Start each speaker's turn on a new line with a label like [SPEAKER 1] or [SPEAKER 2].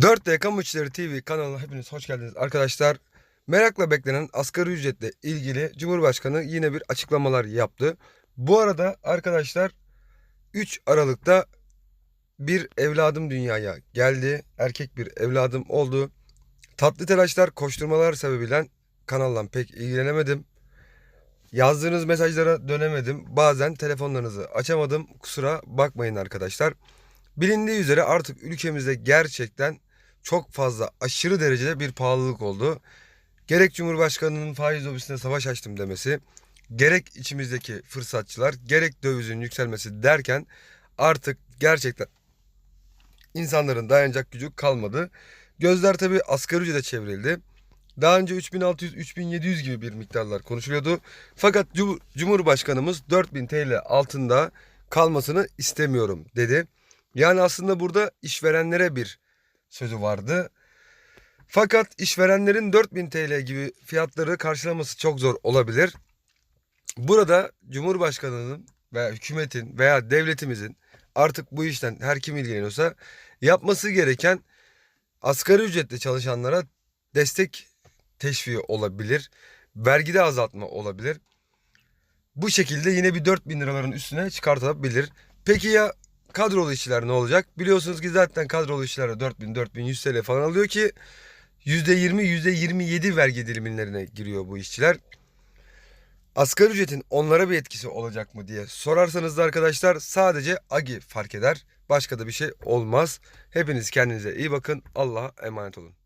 [SPEAKER 1] 4D Kamu İşleri TV kanalına hepiniz hoş geldiniz arkadaşlar. Merakla beklenen asgari ücretle ilgili Cumhurbaşkanı yine bir açıklamalar yaptı. Bu arada arkadaşlar 3 Aralık'ta bir evladım dünyaya geldi. Erkek bir evladım oldu. Tatlı telaşlar, koşturmalar sebebiyle kanalla pek ilgilenemedim. Yazdığınız mesajlara dönemedim. Bazen telefonlarınızı açamadım. Kusura bakmayın arkadaşlar. Bilindiği üzere artık ülkemizde gerçekten çok fazla aşırı derecede bir pahalılık oldu. Gerek Cumhurbaşkanının faiz lobisine savaş açtım demesi, gerek içimizdeki fırsatçılar, gerek dövizin yükselmesi derken artık gerçekten insanların dayanacak gücü kalmadı. Gözler tabi asgari ücrete çevrildi. Daha önce 3600-3700 gibi bir miktarlar konuşuluyordu. Fakat Cum- Cumhurbaşkanımız 4000 TL altında kalmasını istemiyorum dedi. Yani aslında burada işverenlere bir sözü vardı. Fakat işverenlerin 4000 TL gibi fiyatları karşılaması çok zor olabilir. Burada Cumhurbaşkanının veya hükümetin veya devletimizin artık bu işten her kim ilgileniyorsa yapması gereken asgari ücretle çalışanlara destek teşviği olabilir. Vergide azaltma olabilir. Bu şekilde yine bir 4000 liraların üstüne çıkartabilir. Peki ya kadrolu işçiler ne olacak? Biliyorsunuz ki zaten kadrolu işçiler 4000 4100 TL falan alıyor ki %20 %27 vergi dilimlerine giriyor bu işçiler. Asgari ücretin onlara bir etkisi olacak mı diye sorarsanız da arkadaşlar sadece AGI fark eder. Başka da bir şey olmaz. Hepiniz kendinize iyi bakın. Allah'a emanet olun.